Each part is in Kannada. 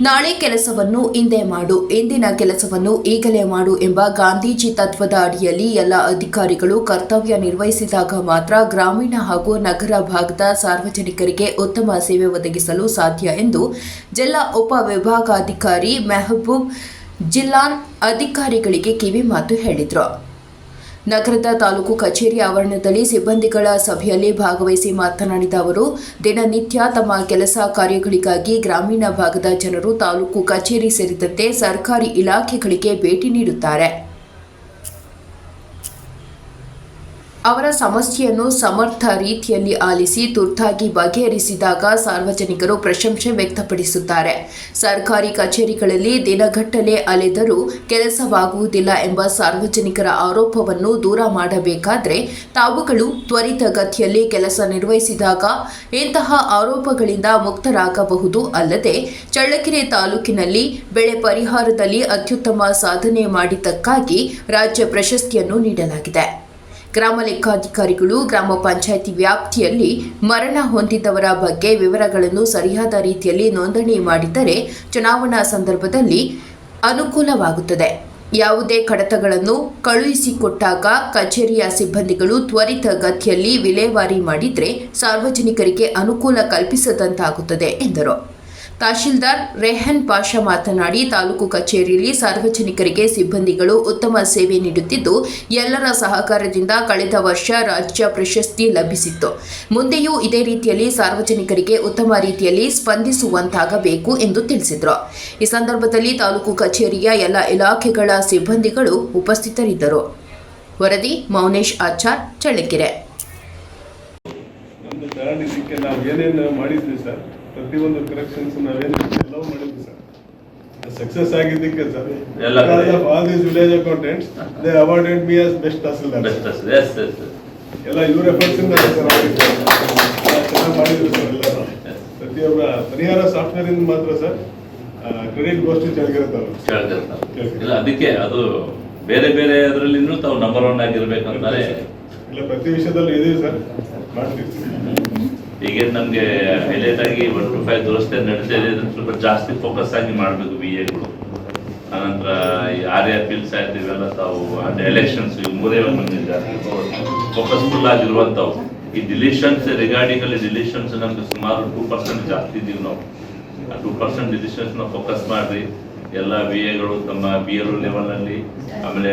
ನಾಳೆ ಕೆಲಸವನ್ನು ಇಂದೇ ಮಾಡು ಇಂದಿನ ಕೆಲಸವನ್ನು ಈಗಲೇ ಮಾಡು ಎಂಬ ಗಾಂಧೀಜಿ ತತ್ವದ ಅಡಿಯಲ್ಲಿ ಎಲ್ಲ ಅಧಿಕಾರಿಗಳು ಕರ್ತವ್ಯ ನಿರ್ವಹಿಸಿದಾಗ ಮಾತ್ರ ಗ್ರಾಮೀಣ ಹಾಗೂ ನಗರ ಭಾಗದ ಸಾರ್ವಜನಿಕರಿಗೆ ಉತ್ತಮ ಸೇವೆ ಒದಗಿಸಲು ಸಾಧ್ಯ ಎಂದು ಜಿಲ್ಲಾ ಉಪವಿಭಾಗಾಧಿಕಾರಿ ಮೆಹಬೂಬ್ ಜಿಲ್ಲಾನ್ ಅಧಿಕಾರಿಗಳಿಗೆ ಕಿವಿಮಾತು ಹೇಳಿದರು. ನಗರದ ತಾಲೂಕು ಕಚೇರಿ ಆವರಣದಲ್ಲಿ ಸಿಬ್ಬಂದಿಗಳ ಸಭೆಯಲ್ಲಿ ಭಾಗವಹಿಸಿ ಮಾತನಾಡಿದ ಅವರು, ದಿನನಿತ್ಯ ತಮ್ಮ ಕೆಲಸ ಕಾರ್ಯಗಳಿಗಾಗಿ ಗ್ರಾಮೀಣ ಭಾಗದ ಜನರು ತಾಲೂಕು ಕಚೇರಿ ಸೇರಿದಂತೆ ಸರ್ಕಾರಿ ಇಲಾಖೆಗಳಿಗೆ ಭೇಟಿ ನೀಡುತ್ತಾರೆ. ಅವರ ಸಮಸ್ಯೆಯನ್ನು ಸಮರ್ಥ ರೀತಿಯಲ್ಲಿ ಆಲಿಸಿ ತುರ್ತಾಗಿ ಬಗೆಹರಿಸಿದಾಗ ಸಾರ್ವಜನಿಕರು ಪ್ರಶಂಸೆ ವ್ಯಕ್ತಪಡಿಸುತ್ತಾರೆ. ಸರ್ಕಾರಿ ಕಚೇರಿಗಳಲ್ಲಿ ದಿನಗಟ್ಟಲೆ ಅಲೆದರೂ ಕೆಲಸವಾಗುವುದಿಲ್ಲ ಎಂಬ ಸಾರ್ವಜನಿಕರ ಆರೋಪವನ್ನು ದೂರ ಮಾಡಬೇಕಾದರೆ ತಾವುಗಳು ತ್ವರಿತಗತಿಯಲ್ಲಿ ಕೆಲಸ ನಿರ್ವಹಿಸಿದಾಗ ಇಂತಹ ಆರೋಪಗಳಿಂದ ಮುಕ್ತರಾಗಬಹುದು. ಅಲ್ಲದೆ ಚಳ್ಳಕೆರೆ ತಾಲೂಕಿನಲ್ಲಿ ಬೆಳೆ ಪರಿಹಾರದಲ್ಲಿ ಅತ್ಯುತ್ತಮ ಸಾಧನೆ ಮಾಡಿದ್ದಕ್ಕಾಗಿ ರಾಜ್ಯ ಪ್ರಶಸ್ತಿಯನ್ನು ನೀಡಲಾಗಿದೆ. ಗ್ರಾಮ ಲೆಕ್ಕಾಧಿಕಾರಿಗಳು, ಗ್ರಾಮ ಪಂಚಾಯಿತಿ ವ್ಯಾಪ್ತಿಯಲ್ಲಿ ಮರಣ ಹೊಂದಿದವರ ಬಗ್ಗೆ ವಿವರಗಳನ್ನು ಸರಿಯಾದ ರೀತಿಯಲ್ಲಿ ನೋಂದಣಿ ಮಾಡಿದ್ದರೆ ಚುನಾವಣಾ ಸಂದರ್ಭದಲ್ಲಿ ಅನುಕೂಲವಾಗುತ್ತದೆ. ಯಾವುದೇ ಕಡತಗಳನ್ನು ಕಳುಹಿಸಿಕೊಟ್ಟಾಗ ಕಚೇರಿಯ ಸಿಬ್ಬಂದಿಗಳು ತ್ವರಿತ ಗತಿಯಲ್ಲಿ ವಿಲೇವಾರಿ ಮಾಡಿದರೆ ಸಾರ್ವಜನಿಕರಿಗೆ ಅನುಕೂಲ ಕಲ್ಪಿಸದಂತಾಗುತ್ತದೆ, ಎಂದರು. ತಹಶೀಲ್ದಾರ್ ರೆಹನ್ ಪಾಷಾ ಮಾತನಾಡಿ, ತಾಲೂಕು ಕಚೇರಿಯಲ್ಲಿ ಸಾರ್ವಜನಿಕರಿಗೆ ಸಿಬ್ಬಂದಿಗಳು ಉತ್ತಮ ಸೇವೆ ನೀಡುತ್ತಿದ್ದು, ಎಲ್ಲರ ಸಹಕಾರದಿಂದ ಕಳೆದ ವರ್ಷ ರಾಜ್ಯ ಪ್ರಶಸ್ತಿ ಲಭಿಸಿತ್ತು. ಮುಂದೆಯೂ ಇದೇ ರೀತಿಯಲ್ಲಿ ಸಾರ್ವಜನಿಕರಿಗೆ ಉತ್ತಮ ರೀತಿಯಲ್ಲಿ ಸ್ಪಂದಿಸುವಂತಾಗಬೇಕು ಎಂದು ತಿಳಿಸಿದರು. ಈ ಸಂದರ್ಭದಲ್ಲಿ ತಾಲೂಕು ಕಚೇರಿಯ ಎಲ್ಲ ಇಲಾಖೆಗಳ ಸಿಬ್ಬಂದಿಗಳು ಉಪಸ್ಥಿತರಿದ್ದರು. ವರದಿ ಮೌನೇಶ್ ಆಚಾರ್, ಚಳ್ಳಕೆರೆ. ಪ್ರತಿಯೊಂದು ಕರೆಕ್ಷನ್ಸ್ ನಾವೇನು ಎಲ್ಲವೂ ಮಾಡಿದ್ವಿ ಸರ್. ಸಕ್ಸಸ್ ಆಗಿದ್ದಕ್ಕೆ sir. All these village accountants they awarded me as best ಅಸಲ್ best S S ಎಲ್ಲ ಇವ್ರ ಎಫರ್ಟ್ಸ್ ಇಂದ ಸರ್. ಚೆನ್ನಾಗಿ ಮಾಡಿದ್ರು ಸರ್ ಎಲ್ಲ ಪ್ರತಿಯೊಬ್ಬ ಪರಿಹಾರ ಸಾಫ್ಟ್ವೇರ್ ಇಂದ ಮಾತ್ರ ಸರ್ ಕ್ರೆಡಿಟ್ ತಾಲೂಕು ಇಲ್ಲ ಅದಕ್ಕೆ ಅದು ಬೇರೆ ಬೇರೆ ಅದರಲ್ಲಿ ತಾವು ನಂಬರ್ ಒನ್ ಆಗಿರ್ಬೇಕಂತಾರೆ. ಇಲ್ಲ ಪ್ರತಿ ವಿಷಯದಲ್ಲೂ ಇದೀವಿ ಸರ್. ಮಾಡ್ತೀವಿ. ಈಗ ನಮ್ಗೆ ಹೈಲೈಟ್ ಆಗಿ ಒನ್ ಟು ಫೈವ್ ದುರಸ್ತಿ ನಡೀತಾ ಇದೆ ಸ್ವಲ್ಪ ಜಾಸ್ತಿ ಫೋಕಸ್ ಆಗಿ ಮಾಡಬೇಕು ಬಿ ಎಗಳು ಆನಂತರ ಈ ಆರ್ ಎ ಪಿಲ್ಸ್ ಆಯ್ತು, ಇವೆಲ್ಲ ತಾವು ಅಂದ್ರೆ ಎಲೆಕ್ಷನ್ಸ್ ಇವು ಮೂರೇ ಒಂದು ಫೋಕಸ್ಫುಲ್ ಆಗಿರುವಂತವು ಈ ಡಿಲಿಷನ್ಸ್ ರಿಗಾರ್ಡಿಂಗ್ ಅಲ್ಲಿ ಡಿಲಿಷನ್ಸ್ ನಮ್ಗೆ ಸುಮಾರು ಟೂ ಪರ್ಸೆಂಟ್ ಜಾಸ್ತಿ ಇದೀವಿ ನಾವು. ಟೂ ಪರ್ಸೆಂಟ್ ಡಿಲಿಷನ್ಸ್ ನಾವು ಫೋಕಸ್ ಮಾಡ್ರಿ. ಎಲ್ಲ ವಿ ಎಗಳು ತಮ್ಮ ಬಿ ಎಲ್ ಲೆವೆಲ್ ಅಲ್ಲಿ, ಆಮೇಲೆ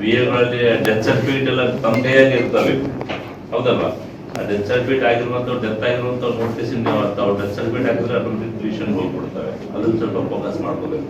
ವಿ ಎಗಳಲ್ಲಿ ಡೆತ್ ಸರ್ಟಿಫಿಕೇಟ್ ಎಲ್ಲ ತಮ್ಮದೇ ಕೈಯಾಗಿ ಇರ್ತವೆ ಹೌದಲ್ವಾ? ಡೆತ್ ಸರ್ಟಿಫಿಕೇಟ್ ಆಗಿರುವಂತ ಡೆತ್ ಆಗಿರುವಂತ ನೋಟಿಸ್ ತಾವು ಡೆತ್ ಸರ್ಟಿಫಿಕೇಟ್ ಆಗಿದ್ರೆ ಆಟೋಮೆಟಿಕ್ ಡಿಲಿಷನ್ ಹೋಗ್ಬಿಡ್ತವೆ ಅದನ್ನ ಸ್ವಲ್ಪ ಫೋಕಸ್ ಮಾಡ್ಕೋಬೇಕು.